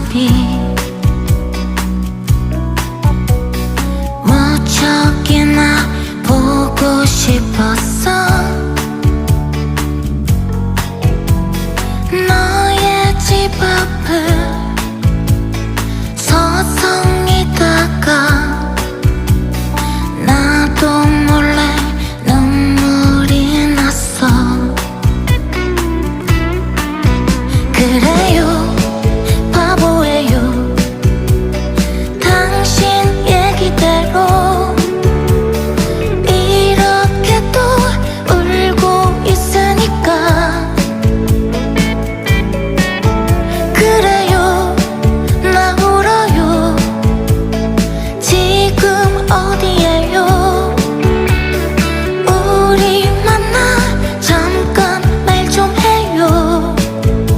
어차피. 무척이나 보고 싶었어. 너의 집 앞을 서성이 다가 나도 몰래 눈물이 났어. 그래. 어디